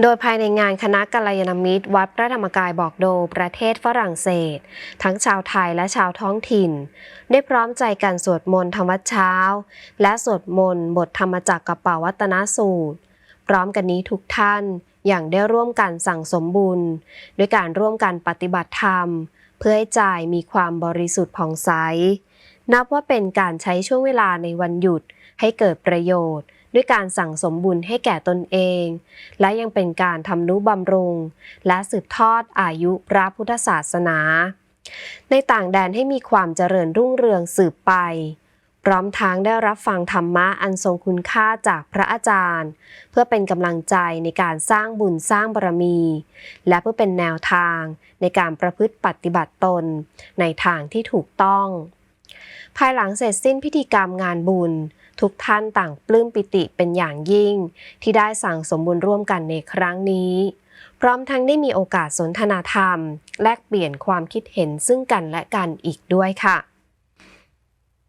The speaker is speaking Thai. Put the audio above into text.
โดยภายในงานคณะกัลยาณมิตร วัดพระธรรมกายบอกโดประเทศฝรั่งเศส ทั้งชาวไทยและชาวท้องถิ่น ได้พร้อมใจกันสวดมนต์ธรรมวัดเช้า และสวดมนต์บทธรรมจักรกับป่าวัตนสูตร พร้อมกันนี้ทุกท่านอย่างได้ร่วมกันสั่งสมบุญด้วยการร่วมกันปฏิบัติธรรม เพื่อให้ใจมีความบริสุทธิ์ผ่องใสนับว่าเป็นการใช้ช่วงเวลาในวันหยุดให้เกิดประโยชน์ ด้วยการสั่งสมบุญให้แก่ตนเอง และยังเป็นการทำนุบำรุง และสืบทอดอายุพระพุทธศาสนา ในต่างแดนให้มีความเจริญรุ่งเรืองสืบไป พร้อมทั้งได้รับฟังธรรมะอันทรงคุณค่าจากพระอาจารย์ เพื่อเป็นกำลังใจในการสร้างบุญสร้างบารมี และเพื่อเป็นแนวทางในการประพฤติปฏิบัติตน ในทางที่ถูกต้องภายหลังเสร็จสิ้นพิธีกรรมงานบุญ ทุกท่านต่างปลื้มปิติเป็นอย่างยิ่ง ที่ได้สั่งสมบุญร่วมกันในครั้งนี้ พร้อมทั้งได้มีโอกาสสนทนาธรรม แลกเปลี่ยนความคิดเห็นซึ่งกันและกันอีกด้วยค่ะ